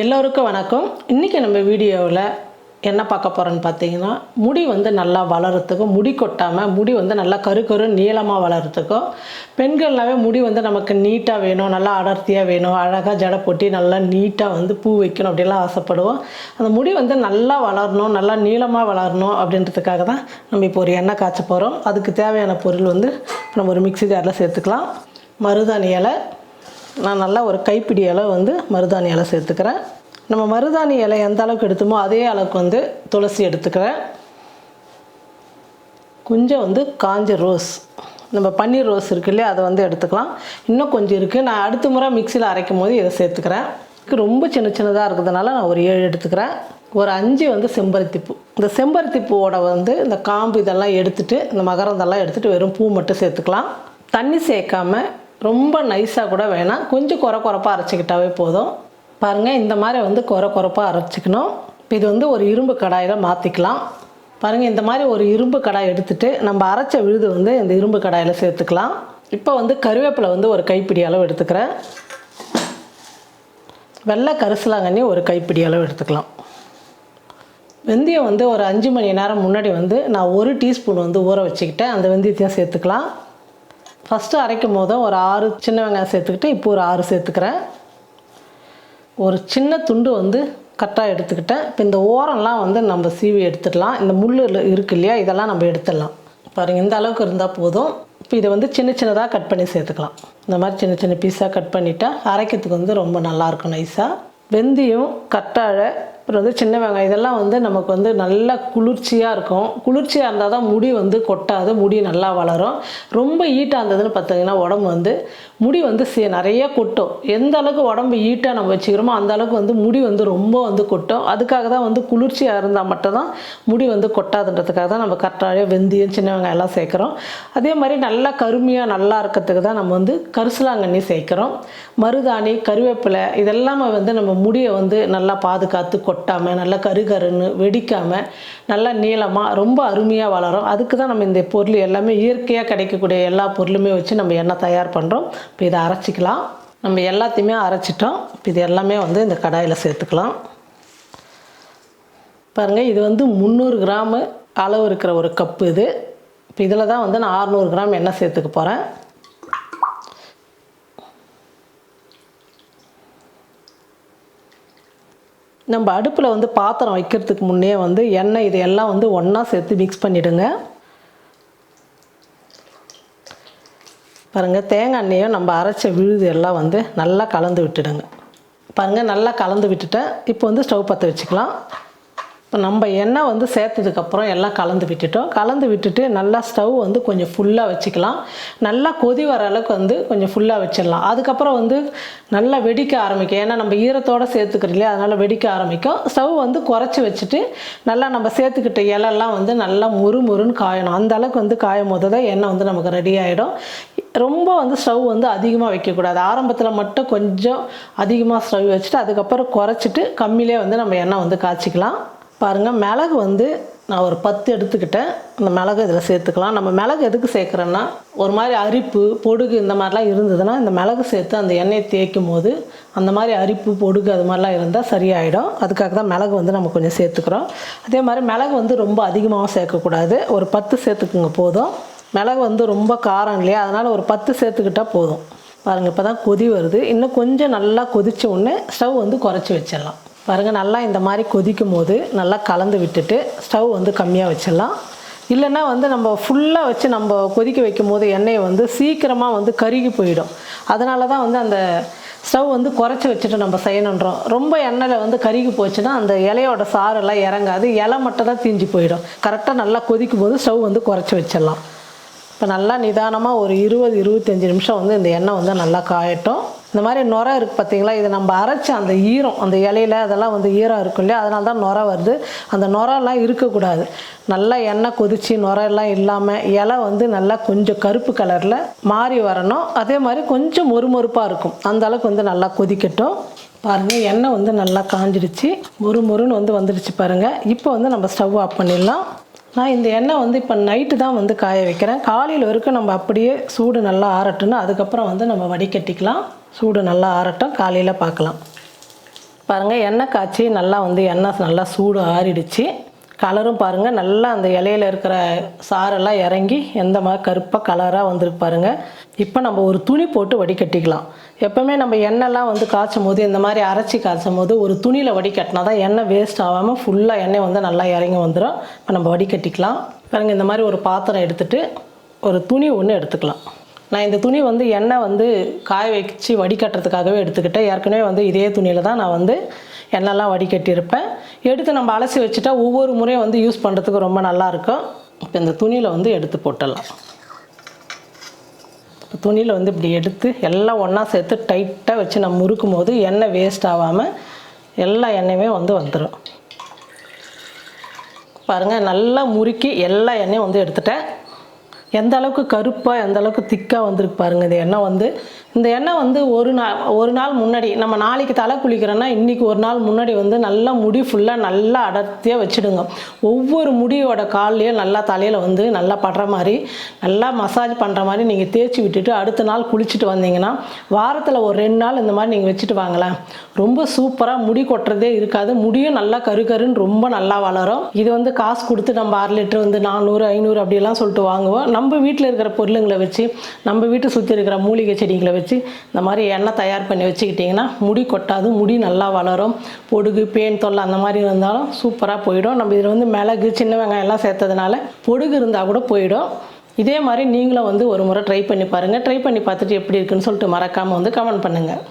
எல்லோருக்கும் வணக்கம். இன்றைக்கி நம்ம வீடியோவில் என்ன பார்க்க போகிறோன்னு பார்த்தீங்கன்னா முடி வந்து நல்லா வளர்கிறதுக்கும் முடி கொட்டாமல் முடி வந்து நல்லா கரு கரு நீளமாக வளர்கிறதுக்கும் பெண்கள்னாவே முடி வந்து நமக்கு நீட்டாக வேணும் நல்லா அடர்த்தியாக வேணும் அழகாக ஜடை போட்டி நல்லா நீட்டாக வந்து பூ வைக்கணும் அப்படிலாம் ஆசைப்படுவோம். அந்த முடி வந்து நல்லா வளரணும் நல்லா நீளமாக வளரணும் அப்படின்றதுக்காக தான் நம்ம இப்போ ஒரு எண்ணெய் காய்ச்ச போகிறோம் அதுக்கு தேவையான பொருள் வந்து நம்ம ஒரு மிக்ஸி ஜாரில் சேர்த்துக்கலாம். மருதாணி இலை நான் நல்லா ஒரு கைப்பிடி அளவு வந்து மருதாணி இலை சேர்த்துக்கிறேன். நம்ம மருதாணி இலை எந்த அளவுக்கு எடுத்தோமோ அதே அளவுக்கு வந்து துளசி எடுத்துக்கிறேன். கொஞ்சம் வந்து காஞ்ச ரோஸ். நம்ம பன்னீர் ரோஸ் இருக்கு இல்லையா அதை வந்து எடுத்துக்கலாம். இன்னும் கொஞ்சம் இருக்குது நான் அடுத்த முறை மிக்சியில் அரைக்கும் போது இதை சேர்த்துக்கிறேன். ரொம்ப சின்ன சின்னதாக இருக்கிறதுனால நான் ஒரு ஏழு எடுத்துக்கிறேன். ஒரு அஞ்சு வந்து செம்பருத்தி பூ இந்த செம்பருத்தி பூவோட வந்து இந்த காம்பு இதெல்லாம் எடுத்துகிட்டு இந்த மகரந்தெல்லாம் எடுத்துகிட்டு வெறும் பூ மட்டும் சேர்த்துக்கலாம். தண்ணி சேர்க்காம ரொம்ப நைஸாக கூட வேணாம். கொஞ்சம் குறை குறைப்பாக அரைச்சிக்கிட்டாவே போதும். பாருங்கள் இந்த மாதிரி வந்து குறை குறைப்பாக அரைச்சிக்கணும். இப்போ இது வந்து ஒரு இரும்பு கடாயில் மாற்றிக்கலாம் பாருங்கள் இந்த மாதிரி ஒரு இரும்பு கடாய் எடுத்துகிட்டு நம்ம அரைச்ச விழுது வந்து இந்த இரும்பு கடாயில் சேர்த்துக்கலாம். இப்போ வந்து கருவேப்பிலை வந்து ஒரு கைப்பிடி அளவு எடுத்துக்கிறேன். வெள்ளை கரிசலாங்கண்ணி ஒரு கைப்பிடி அளவு எடுத்துக்கலாம். வெந்தயம் வந்து ஒரு அஞ்சு மணி நேரம் முன்னாடி வந்து நான் ஒரு டீஸ்பூன் வந்து ஊற வச்சுக்கிட்டேன். அந்த வெந்தயத்தையும் சேர்த்துக்கலாம். ஃபஸ்ட்டு அரைக்கும் போதும் ஒரு ஆறு சின்ன வெங்காயம் சேர்த்துக்கிட்டு இப்போ ஒரு ஆறு சேர்த்துக்கிறேன். ஒரு சின்ன துண்டு வந்து கட்டாக எடுத்துக்கிட்டேன். இப்போ இந்த ஓரம்லாம் வந்து நம்ம சீவி எடுத்துடலாம். இந்த முள் இருக்கு இல்லையா? இதெல்லாம் நம்ம எடுத்துடலாம். பாருங்கள் இந்த அளவுக்கு இருந்தால் போதும். இப்போ இதை வந்து சின்ன சின்னதாக கட் பண்ணி சேர்த்துக்கலாம். இந்த மாதிரி சின்ன சின்ன பீஸாக கட் பண்ணிட்டா அரைக்கிறதுக்கு வந்து ரொம்ப நல்லாயிருக்கும் நைஸாக வெந்தயம் கட்டாழை அப்புறம் வந்து சின்ன வெங்காயம் இதெல்லாம் வந்து நமக்கு வந்து நல்லா குளிர்ச்சியாக இருக்கும். குளிர்ச்சியாக இருந்தால் தான் முடி வந்து கொட்டாது முடி நல்லா வளரும். ரொம்ப ஈட்டாக இருந்ததுன்னு பார்த்தீங்கன்னா உடம்பு வந்து முடி வந்து சே நிறைய கொட்டும். எந்த அளவுக்கு உடம்பு ஈட்டாக நம்ம வச்சுக்கிறோமோ அந்த அளவுக்கு வந்து முடி வந்து ரொம்ப வந்து கொட்டும். அதுக்காக தான் வந்து குளிர்ச்சியாக இருந்தால் மட்டும்தான் முடி வந்து கொட்டாதுன்றதுக்காக தான் நம்ம கரெக்டாக வெந்தயம் சின்ன வெங்காயம் எல்லாம் சேர்க்குறோம். அதே மாதிரி நல்லா கருமையாக நல்லா இருக்கிறதுக்கு தான் நம்ம வந்து கரிசலாங்கண்ணி சேர்க்குறோம். மருதாணி கருவேப்பிலை இதெல்லாமே வந்து நம்ம முடியை வந்து நல்லா பாதுகாத்து கொட்டாமல் நல்லா கருகருன்னு வெடிக்காமல் நல்லா நீளமாக ரொம்ப அருமையாக வளரும். அதுக்கு தான் நம்ம இந்த பொருள் எல்லாமே இயற்கையாக கிடைக்கக்கூடிய எல்லா பொருளுமே வச்சு நம்ம எண்ணெய் தயார் பண்ணுறோம் இப்போ இதை அரைச்சிக்கலாம். நம்ம எல்லாத்தையுமே அரைச்சிட்டோம். இப்போ இது எல்லாமே வந்து இந்த கடாயில் சேர்த்துக்கலாம். பாருங்கள் இது வந்து முந்நூறு கிராமு அளவு இருக்கிற ஒரு கப்பு இது. இப்போ இதில் தான் வந்து நான் அறநூறு கிராம் எண்ணெய் சேர்த்துக்க போகிறேன் நம்ம அடுப்பில் வந்து பாத்திரம் வைக்கிறதுக்கு முன்னே வந்து எண்ணெய் இதையெல்லாம் வந்து ஒன்றா சேர்த்து மிக்ஸ் பண்ணிவிடுங்க பாருங்கள் தேங்காய் எண்ணெயும் நம்ம அரைச்ச விழுது எல்லாம் வந்து நல்லா கலந்து விட்டுடுங்க. பாருங்கள் நல்லா கலந்து விட்டுட்டேன். இப்போ வந்து ஸ்டவ் பற்ற வச்சுக்கலாம். இப்போ நம்ம எண்ணெய் வந்து சேர்த்ததுக்கப்புறம் எல்லாம் கலந்து விட்டுட்டோம். கலந்து விட்டுட்டு நல்லா ஸ்டவ் வந்து கொஞ்சம் ஃபுல்லாக வச்சுக்கலாம். நல்லா கொதி வர அளவுக்கு வந்து கொஞ்சம் ஃபுல்லாக வச்சிடலாம். அதுக்கப்புறம் வந்து நல்லா வெடிக்க ஆரம்பிக்கும். ஏன்னா நம்ம ஈரத்தோடு சேர்த்துக்கிறோம் இல்லையா? அதனால் வெடிக்க ஆரம்பிக்கும். ஸ்டவ் வந்து குறைச்சி வச்சுட்டு நல்லா நம்ம சேர்த்துக்கிட்ட இலெல்லாம் வந்து நல்லா முறு முறுன்னு காயணும். அந்த அளவுக்கு வந்து காயும் போது தான் எண்ணெய் வந்து நமக்கு ரெடி ஆகிடும் ரொம்ப வந்து ஸ்டவ் வந்து அதிகமாக வைக்கக்கூடாது. ஆரம்பத்தில் மட்டும் கொஞ்சம் அதிகமாக ஸ்டவ் வச்சுட்டு அதுக்கப்புறம் குறைச்சிட்டு கம்மியிலே வந்து நம்ம எண்ணெய் வந்து காய்ச்சிக்கலாம். பாருங்கள் மிளகு வந்து நான் ஒரு பத்து எடுத்துக்கிட்டேன். அந்த மிளகு இதில் சேர்த்துக்கலாம். நம்ம மிளகு எதுக்கு சேர்க்குறோன்னா ஒரு மாதிரி அரிப்பு பொடுகு இந்த மாதிரிலாம் இருந்ததுன்னா இந்த மிளகு சேர்த்து அந்த எண்ணெயை தேய்க்கும் போது அந்த மாதிரி அரிப்பு பொடுகு அது மாதிரிலாம் இருந்தால் சரியாயிடும். அதுக்காக தான் மிளகு வந்து நம்ம கொஞ்சம் சேர்த்துக்கிறோம். அதே மாதிரி மிளகு வந்து ரொம்ப அதிகமாகவும் சேர்க்கக்கூடாது. ஒரு பத்து சேர்த்துக்குங்க போதும். மிளகு வந்து ரொம்ப காரம் இல்லையா? அதனால் ஒரு பத்து சேர்த்துக்கிட்டால் போதும். பாருங்கள் இப்போ தான் கொதி வருது. இன்னும் கொஞ்சம் நல்லா கொதித்த உடனே ஸ்டவ் வந்து குறைச்சி வச்சிடலாம். பாருங்கள் நல்லா இந்த மாதிரி கொதிக்கும் போது நல்லா கலந்து விட்டுட்டு ஸ்டவ் வந்து கம்மியாக வச்சிடலாம். இல்லைன்னா வந்து நம்ம ஃபுல்லாக வச்சு நம்ம கொதிக்க வைக்கும் போது எண்ணெயை வந்து சீக்கிரமாக வந்து கருகி போயிடும். அதனால தான் வந்து அந்த ஸ்டவ் வந்து குறைச்சி வச்சுட்டு நம்ம செய்யணுன்றோம். ரொம்ப எண்ணெயில் வந்து கருகி போச்சுன்னா அந்த இலையோட சாரெல்லாம் இறங்காது. இலை மட்டும் தான் தீஞ்சு போயிடும். கரெக்டாக நல்லா கொதிக்கும் போது ஸ்டவ் வந்து குறைச்சி வச்சிடலாம். இப்போ நல்லா நிதானமாக ஒரு இருபது இருபத்தஞ்சி நிமிஷம் வந்து இந்த எண்ணெய் வந்து நல்லா காயட்டும். இந்த மாதிரி நுரை இருக்குது பார்த்தீங்களா இது நம்ம அரைச்ச அந்த ஈரம் அந்த இலையில அதெல்லாம் வந்து ஈரம் இருக்கும் இல்லையா? அதனால தான் நுரை வருது. அந்த நுரெல்லாம் இருக்கக்கூடாது. நல்லா எண்ணெய் கொதித்து நுரெல்லாம் இல்லாமல் இலை வந்து நல்லா கொஞ்சம் கருப்பு கலரில் மாறி வரணும். அதே மாதிரி கொஞ்சம் மொறுமொறுப்பாக இருக்கும். அந்த அளவுக்கு வந்து நல்லா கொதிக்கட்டும். பாருங்கள் எண்ணெய் வந்து நல்லா காஞ்சிடுச்சு. மொறு மொறுன்னு வந்து வந்துடுச்சு பாருங்கள் இப்போ வந்து நம்ம ஸ்டவ் ஆஃப் பண்ணிடலாம். நான் இந்த எண்ணெய் வந்து இப்போ நைட்டு தான் வந்து காய வைக்கிறேன். காலையில் வரைக்கும் நம்ம அப்படியே சூடு நல்லா ஆறட்டுன்னு அதுக்கப்புறம் வந்து நம்ம வடிகட்டிக்கலாம். சூடு நல்லா ஆறட்டும் காலையில் பார்க்கலாம். பாருங்கள் எண்ணெய் காய்ச்சி நல்லா வந்து எண்ணெய் நல்லா சூடு ஆறிடுச்சு. கலரும் பாருங்கள் நல்லா அந்த இலையில இருக்கிற சாரெல்லாம் இறங்கி எந்த மாதிரி கருப்பாக கலராக வந்திருக்கு பாருங்கள் இப்போ நம்ம ஒரு துணி போட்டு வடிகட்டிக்கலாம். எப்போவுமே நம்ம எண்ணெய்லாம் வந்து காய்ச்சும் போது இந்த மாதிரி அரைச்சி காய்ச்சும் போது ஒரு துணியில் வடிகட்டினா தான் எண்ணெய் வேஸ்ட் ஆகாமல் ஃபுல்லாக எண்ணெய் வந்து நல்லா இறங்கி வந்துடும் இப்போ நம்ம வடிகட்டிக்கலாம். பாருங்கள் இந்த மாதிரி ஒரு பாத்திரம் எடுத்துட்டு ஒரு துணி ஒன்று எடுத்துக்கலாம். நான் இந்த துணி வந்து எண்ணெய் வந்து காய வச்சு வடிகட்டுறதுக்காகவே எடுத்துக்கிட்டேன். ஏற்கனவே வந்து இதே துணியில் தான் நான் வந்து எண்ணெய்லாம் வடிகட்டியிருப்பேன். எடுத்து நம்ம அலசி வச்சுட்டா ஒவ்வொரு முறையும் வந்து யூஸ் பண்ணுறதுக்கு ரொம்ப நல்லாயிருக்கும் இப்போ இந்த துணியில் வந்து எடுத்து போட்டுடலாம். துணியில் வந்து இப்படி எடுத்து எல்லாம் ஒன்றா சேர்த்து டைட்டாக வச்சு நம்ம முறுக்கும் போது எண்ணெய் வேஸ்ட் ஆகாமல் எல்லா எண்ணெயுமே வந்து வந்துடும் பாருங்கள் நல்லா முறுக்கி எல்லா எண்ணெயும் வந்து எடுத்துட்டேன். எந்த அளவுக்கு கருப்பாக எந்த அளவுக்கு திக்காக வந்திருக்கு பாருங்கள் இந்த எண்ணெய் வந்து இந்த எண்ணெய் வந்து ஒரு நாள் ஒரு நாள் முன்னாடி நம்ம நாளைக்கு தலை குளிக்கிறோன்னா இன்றைக்கி ஒரு நாள் முன்னாடி வந்து நல்லா முடி ஃபுல்லாக நல்லா அடர்த்தியாக வச்சுடுங்க. ஒவ்வொரு முடியோட கால்லையும் நல்லா தலையில் வந்து நல்லா படுற மாதிரி நல்லா மசாஜ் பண்ணுற மாதிரி நீங்கள் தேய்ச்சி விட்டுட்டு அடுத்த நாள் குளிச்சுட்டு வந்தீங்கன்னா வாரத்தில் ஒரு ரெண்டு நாள் இந்த மாதிரி நீங்கள் வச்சுட்டு வாங்களேன். ரொம்ப சூப்பராக முடி கொட்டுறதே இருக்காது. முடியும் நல்லா கரு கருன்னு ரொம்ப நல்லா வளரும். இது வந்து காசு கொடுத்து நம்ம அரை லிட்டர் வந்து நானூறு ஐநூறு அப்படியெல்லாம் சொல்லிட்டு வாங்குவோம். நம்ம வீட்டில் இருக்கிற பொருளுங்களை வச்சு நம்ம வீட்டை சுற்றி இருக்கிற மூலிகை செடிகளை வச்சு இந்த மாதிரி எண்ணெய் தயார் பண்ணி வச்சுக்கிட்டிங்கன்னா முடி கொட்டாது முடி நல்லா வளரும். பொடுகு பேன் தொல்லை அந்த மாதிரி இருந்தாலும் சூப்பராக போயிடும். நம்ம இதில் வந்து மிளகு சின்ன வெங்காயம் எல்லாம் சேர்த்ததுனால பொடுகு இருந்தால் கூட போயிடும். இதே மாதிரி நீங்களும் வந்து ஒரு முறை ட்ரை பண்ணி பாருங்கள் ட்ரை பண்ணி பார்த்துட்டு எப்படி இருக்குன்னு சொல்லிட்டு மறக்காமல் வந்து கமெண்ட் பண்ணுங்கள்